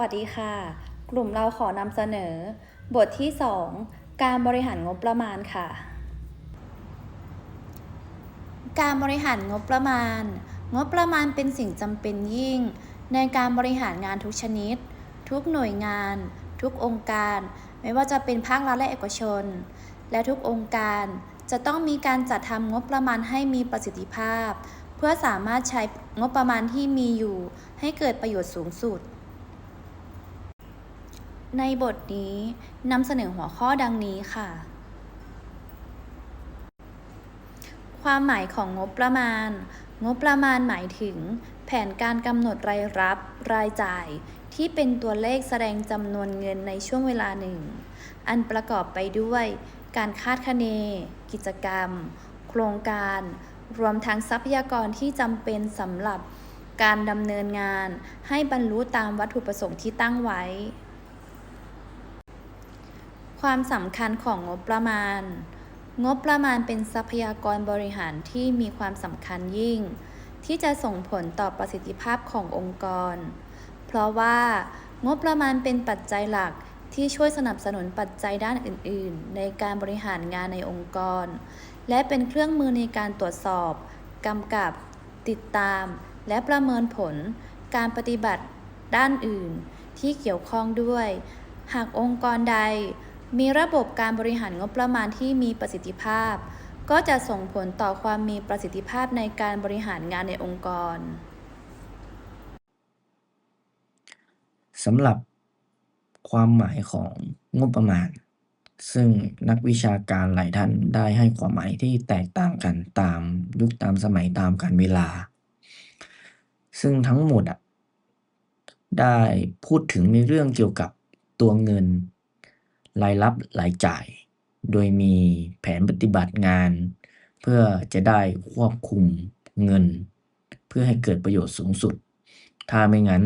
วัสดีค่ะ กลุ่มเราขอนำเสนอ บทที่ 2 การบริหารงบประมาณค่ะ การบริหารงบประมาณ งบประมาณเป็นสิ่งจำเป็นยิ่ง ในการบริหารงานทุกชนิด ทุกหน่วยงาน ทุกองค์การ ไม่ว่าจะเป็นภาครัฐและเอกชน และทุกองค์การจะต้องมีการจัดทำงบประมาณให้มีประสิทธิภาพ เพื่อสามารถใช้งบประมาณที่มีอยู่ ให้เกิดประโยชน์สูงสุด ในบทนี้นำเสนอหัวข้อดังนี้ค่ะ ความหมายของงบประมาณ งบประมาณหมายถึง แผนการกำหนดรายรับ รายจ่าย ที่เป็นตัวเลขแสดงจำนวนเงินในช่วงเวลาหนึ่ง อันประกอบไปด้วย การคาดคะเน กิจกรรม โครงการ รวมทั้งทรัพยากรที่จำเป็นสำหรับการดำเนินงานให้บรรลุตามวัตถุประสงค์ที่ตั้งไว้ ความสำคัญของงบประมาณ งบประมาณเป็นทรัพยากรบริหารที่มีความสำคัญยิ่ง ที่จะส่งผลต่อประสิทธิภาพขององค์กร เพราะว่างบประมาณเป็นปัจจัยหลักที่ช่วยสนับสนุนปัจจัยด้านอื่น ๆ ในการบริหารงานในองค์กร และเป็นเครื่องมือในการตรวจสอบกำกับ ติดตาม และประเมินผล การปฏิบัติด้านอื่น ที่เกี่ยวข้องด้วย หากองค์กรใด มีระบบการบริหารงบประมาณที่มีประสิทธิภาพ ก็จะส่งผลต่อความมีประสิทธิภาพในการบริหารงานในองค์กรสำหรับความหมายของงบประมาณ ซึ่งนักวิชาการหลายท่านได้ให้ความหมายที่แตกต่างกันตามยุคตามสมัยตามกาลเวลา ซึ่งทั้งหมดได้พูดถึงในเรื่องเกี่ยวกับตัวเงิน รายรับรายจ่าย โดยมีแผนปฏิบัติงาน เพื่อจะได้ควบคุมเงิน เพื่อให้เกิดประโยชน์สูงสุด ถ้าไม่งั้น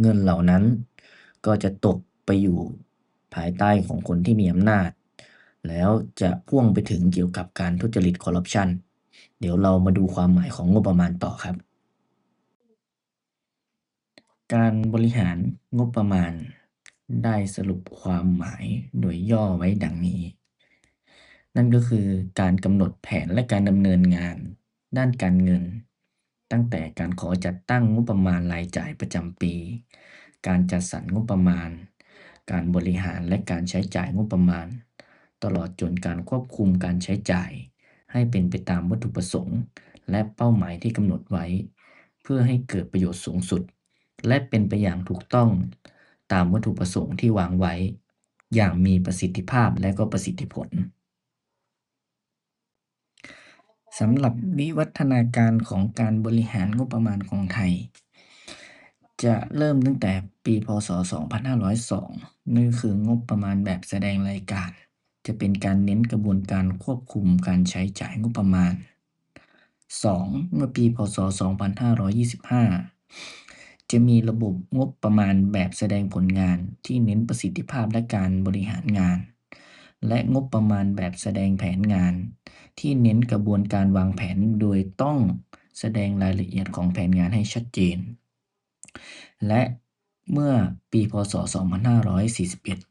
เงินเหล่านั้น ก็จะตกไปอยู่ภายใต้ของคนที่มีอำนาจ แล้วจะพ่วงไปถึงเกี่ยวกับการทุจริตคอร์รัปชันเดี๋ยวเรามาดูความหมายของงบประมาณต่อครับ การบริหารงบประมาณ ได้สรุปความหมายโดยย่อไว้ดังนี้ นั่นก็คือการกำหนดแผนและการดำเนินงาน ด้านการเงิน ตั้งแต่การขอจัดตั้งงบประมาณรายจ่ายประจำปี การจัดสรรงบประมาณ การบริหารและการใช้จ่ายงบประมาณ ตลอดจนการควบคุมการใช้จ่าย ให้เป็นไปตามวัตถุประสงค์ และเป้าหมายที่กำหนดไว้ เพื่อให้เกิดประโยชน์สูงสุด และเป็นไปอย่างถูกต้อง ตามวัตถุประสงค์ที่วางไว้ อย่างมีประสิทธิภาพและก็ประสิทธิผลสำหรับวิวัฒนาการของการบริหารงบประมาณของไทย จะเริ่มตั้งแต่ปีพศ 2502 นั่นคืองบประมาณแบบแสดงรายการ จะเป็นการเน้นกระบวนการควบคุมการใช้จ่ายงบประมาณ 2. เมื่อปีพศ 2525 จะมีระบบงบประมาณแบบแสดงผลงานที่เน้นประสิทธิภาพและการบริหารงาน และงบประมาณแบบแสดงแผนงาน ที่เน้นกระบวนการวางแผนโดยต้องแสดงรายละเอียดของแผนงานให้ชัดเจน และเมื่อปีพศ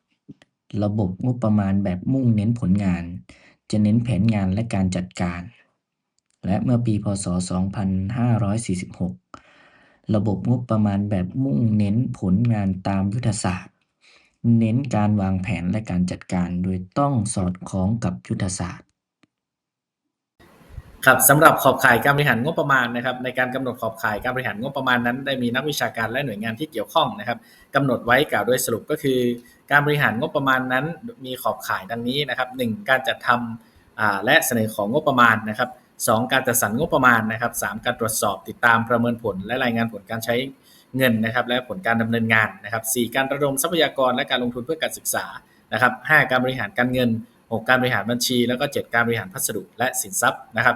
2541 ระบบงบประมาณแบบมุ่งเน้นผลงาน จะเน้นแผนงานและการจัดการ และเมื่อปีพศ 2546 ระบบงบประมาณแบบมุ่งเน้นผลงานตามยุทธศาสตร์ เน้นการวางแผนและการจัดการ โดยต้องสอดคล้องกับยุทธศาสตร์ ครับสำหรับขอบข่ายการบริหารงบประมาณนะครับ ในการกำหนดขอบข่ายการบริหารงบประมาณนั้น ได้มีนักวิชาการและหน่วยงานที่เกี่ยวข้องนะครับกำหนดไว้กล่าวโดยสรุปก็คือ การบริหารงบประมาณนั้นมีขอบข่ายดังนี้นะครับ 1. การจัดทำและเสนอของงบประมาณนะครับ 2. การจัดสรรงบประมาณนะครับ 3. การตรวจสอบติดตามประเมินผล และรายงานผลการใช้เงินนะครับและผลการดำเนินงานนะครับ 4. การระดมทรัพยากรและการลงทุนเพื่อการศึกษานะครับ 5. การบริหารการเงิน 6. การบริหารบัญชี แล้วก็ 7. การบริหารพัสดุและสินทรัพย์นะครับ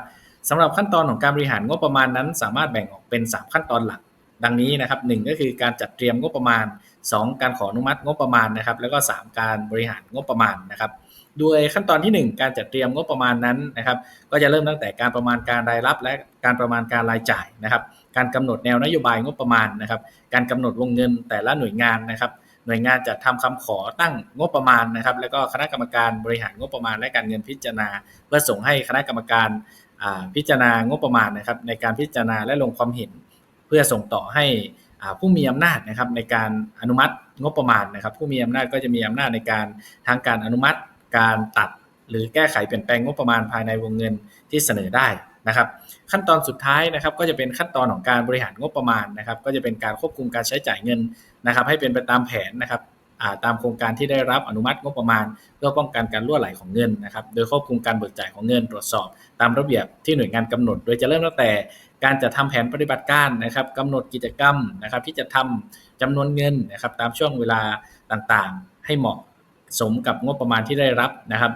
สำหรับขั้นตอนของการบริหารงบประมาณนั้น สามารถแบ่งออกเป็น 3 ขั้นตอนหลัก ดังนี้นะครับ1ก็คือการจัดเตรียมงบประมาณ 2 การขออนุมัติงบประมาณนะครับแล้วก็ 3 การบริหารงบประมาณนะครับ โดยขั้นตอนที่ 1 การจัดเตรียมงบประมาณนั้นนะครับ ก็จะเริ่มตั้งแต่การประมาณการรายรับ และการประมาณการรายจ่ายนะครับ การกำหนดแนวนโยบายงบประมาณนะครับ การกำหนดวงเงินแต่ละหน่วยงานนะครับ หน่วยงานจะทำคำขอตั้งงบประมาณนะครับ แล้วก็คณะกรรมการบริหารงบประมาณ และการเงินพิจารณา เพื่อส่งให้คณะกรรมการพิจารณางบประมาณนะครับ ในการพิจารณาและลงความเห็น เพื่อส่งต่อให้ผู้มีอำนาจนะครับในการอนุมัติงบประมาณนะครับ ผู้มีอำนาจก็จะมีอำนาจในการทางการอนุมัติ การตัดหรือแก้ไขเปลี่ยนแปลงงบประมาณภายในวงเงินที่เสนอได้นะครับ ขั้นตอนสุดท้ายนะครับก็จะเป็นขั้นตอนของการบริหารงบประมาณนะครับ ก็จะเป็นการควบคุมการใช้จ่ายเงินนะครับ ให้เป็นไปตามแผนนะครับาตามโครงการที่ได้รับอนุมัติงบประมาณ เพื่อป้องกันการรั่วไหลของเงินนะครับ โดยควบคุมการเบิกจ่ายของเงินตรวจสอบ ตามระเบียบที่หน่วยงานกำหนด โดยจะเริ่มตั้งแต่การจัดทำแผนปฏิบัติการนะครับกำหนดกิจกรรมนะครับที่จะทำจำนวนเงินนะครับตามช่วงเวลาต่างๆ ให้เหมาะ สมกับงบประมาณที่ได้รับนะครับ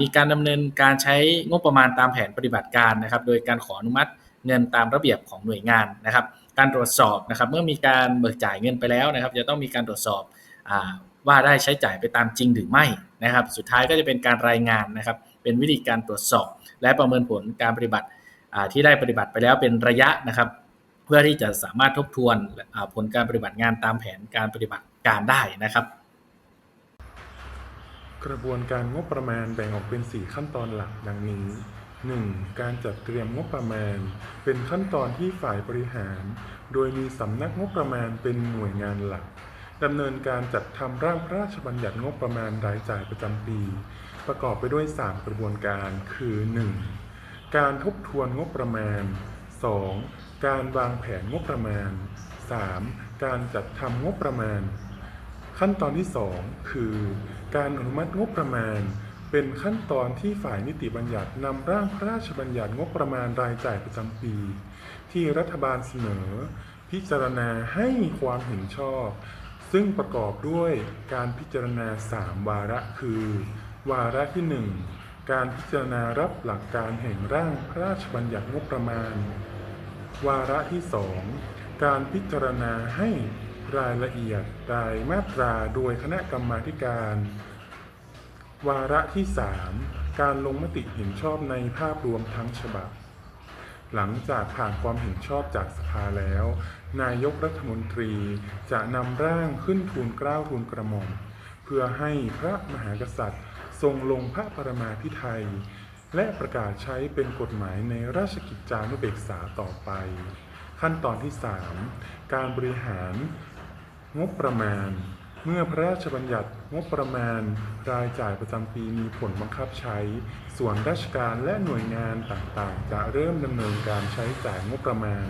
มีการดำเนินการใช้งบประมาณตามแผนปฏิบัติการนะครับ โดยการขออนุมัติเงินตามระเบียบของหน่วยงานนะครับ การตรวจสอบนะครับ เมื่อมีการเบิกจ่ายเงินไปแล้วนะครับ จะต้องมีการตรวจสอบอว่าได้ใช้จ่ายไปตามจริงหรือไม่นะครับ สุดท้ายก็จะเป็นการรายงานนะครับ เป็นวิธีการตรวจสอบ และประเมินผลการปฏิบัติที่ได้ปฏิบัติไปแล้วเป็นระยะนะครับ เพื่อที่จะสามารถทบทวนผลการปฏิบัติงานตามแผนการปฏิบัติการได้นะครับ กระบวนการงบประมาณแบ่งออกเป็น 4 ขั้นตอนหลักดังนี้ 1. การจัดเตรียมงบประมาณ เป็นขั้นตอนที่ฝ่ายบริหาร โดยมีสำนักงบประมาณเป็นหน่วยงานหลักดำเนินการจัดทำร่างพระราชบัญญัติงบประมาณรายจ่ายประจำปี ประกอบไปด้วย 3 กระบวนการ คือ 1. การทบทวนงบประมาณ 2. การวางแผนงบประมาณ 3. การจัดทำงบประมาณ ขั้นตอนที่ 2 คือการอนุมัติงบประมาณ เป็นขั้นตอนที่ฝ่ายนิติบัญญัตินำร่างพระราชบัญญัติงบประมาณรายจ่ายประจำปี ที่รัฐบาลเสนอ พิจารณาให้ความเห็นชอบ ซึ่งประกอบด้วยการพิจารณา 3 วาระคือ วาระที่ 1 การพิจารณารับหลักการแห่งร่างพระราชบัญญัติงบประมาณ วาระที่ 2 การพิจารณาให้ รายละเอียดรายมาตราโดยคณะกรรมาการ วาระที่ 3 การลงมติเห็นชอบในภาพรวมทั้งฉบับ หลังจากผ่านความเห็นชอบจากสภาแล้ว นายกรัฐมนตรีจะนำร่างขึ้นทูลเกล้าทูลกระหม่อม เพื่อให้พระมหากษัตริย์ ทรงลงพระปรมาภิไธยและประกาศใช้เป็นกฎหมายในราชกิจจานุเบกษาต่อไป ขั้นตอนที่ 3 การบริหาร งบประมาณ เมื่อพระราชบัญญัติงบประมาณ รายจ่ายประจำปีมีผลบังคับใช้ ส่วนราชการและหน่วยงานต่างๆ จะเริ่มดำเนินการใช้จ่ายงบประมาณ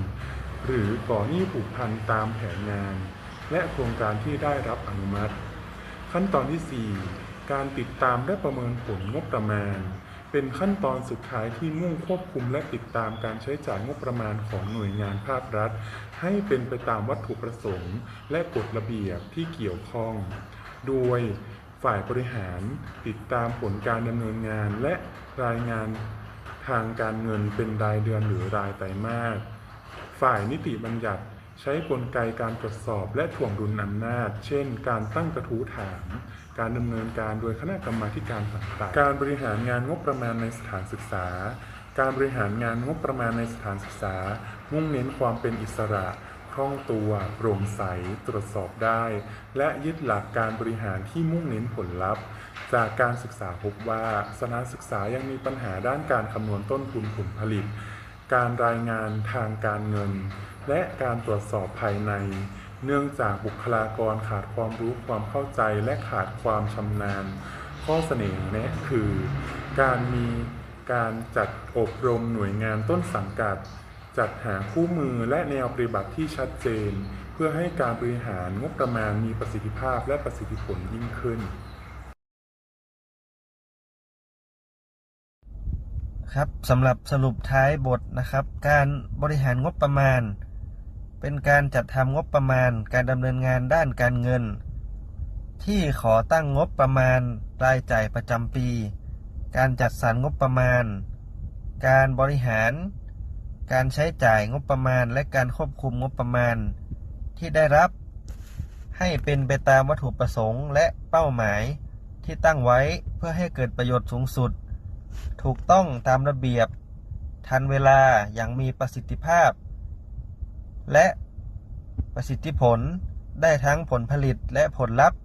หรือก่อหนี้ผูกพันตามแผนงาน และโครงการที่ได้รับอนุมัติ ขั้นตอนที่ 4 การติดตามและประเมินผลงบประมาณ เป็นขั้นตอนสุดท้ายที่มุ่งควบคุมและติดตามการใช้จ่ายงบประมาณของหน่วยงานภาครัฐ ให้เป็นไปตามวัตถุประสงค์ และกฎระเบียบที่เกี่ยวข้อง โดยฝ่ายบริหารติดตามผลการดำเนินงานและรายงานทางการเงินเป็นรายเดือนหรือรายไตรมาส ฝ่ายนิติบัญญัติ ใช้กลไกการตรวจสอบและถ่วงดุลอำนาจ เช่น การตั้งกระทู้ถาม การดำเนินการโดยคณะกรรมาการต่างๆ การบริหารงานงบประมาณในสถานศึกษา การบริหารงานงบประมาณในสถานศึกษา มุ่งเน้นความเป็นอิสระคล่องตัวโปร่งใสตรวจสอบได้ และยึดหลักการบริหารที่มุ่งเน้นผลลัพธ์ จากการศึกษาพบว่าสถานศึกษายังมีปัญหาด้านการคำนวณต้นทุนผลผลิต การรายงานทางการเงิน และการตรวจสอบภายใน เนื่องจากบุคลากรขาดความรู้ความเข้าใจและขาดความชำนาญ ข้อเสนอแนะคือ การมีการจัดอบรมหน่วยงานต้นสังกัด จัดหาคู่มือและแนวปฏิบัติที่ชัดเจน เพื่อให้การบริหารงบประมาณมีประสิทธิภาพและประสิทธิผลยิ่งขึ้น ครับสำหรับสรุปท้ายบทนะครับ การบริหารงบประมาณ เป็นการจัดทำงบประมาณการดำเนินงานด้านการเงิน ที่ขอตั้งงบประมาณรายจ่ายประจำปี การจัดสรรงบประมาณ การบริหาร การใช้จ่ายงบประมาณ และการควบคุมงบประมาณ ที่ได้รับ ให้เป็นไปตามวัตถุประสงค์และเป้าหมายที่ตั้งไว้เพื่อให้เกิดประโยชน์สูงสุด ถูกต้องตามระเบียบ ทันเวลาอย่างมีประสิทธิภาพ และประสิทธิผลได้ทั้งผลผลิตและผลลัพธ์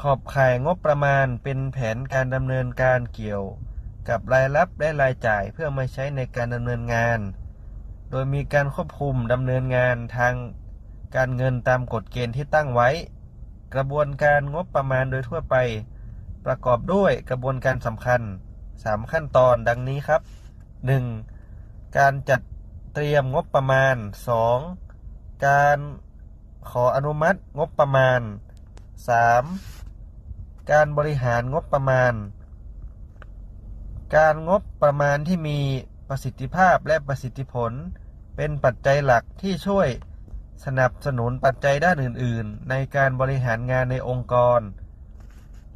ขอบข่ายงบประมาณเป็นแผนการดำเนินการเกี่ยวกับรายรับและรายจ่ายเพื่อมาใช้ในการดำเนินงาน โดยมีการควบคุมดำเนินงานทางการเงินตามกฎเกณฑ์ที่ตั้งไว้ กระบวนการงบประมาณโดยทั่วไป ประกอบด้วยกระบวนการสำคัญ 3 ขั้นตอนดังนี้ครับ 1. การจัด เตรียมงบประมาณ 2. การขออนุมัติงบประมาณ 3. การบริหารงบประมาณ การงบประมาณที่มีประสิทธิภาพและประสิทธิผล เป็นปัจจัยหลักที่ช่วยสนับสนุนปัจจัยด้านอื่น ๆ ในการบริหารงานในองค์กร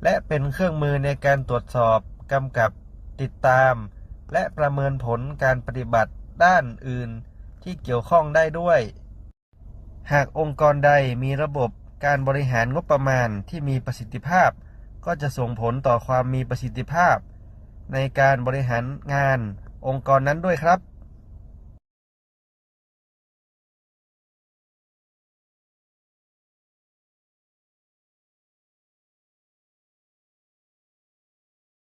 และเป็นเครื่องมือในการตรวจสอบ กำกับ ติดตาม และประเมินผลการปฏิบัติ ด้านอื่นที่เกี่ยวข้องได้ด้วย หากองค์กรใดมีระบบการบริหารงบประมาณที่มีประสิทธิภาพ ก็จะส่งผลต่อความมีประสิทธิภาพ ในการบริหารงานองค์กรนั้นด้วยครับ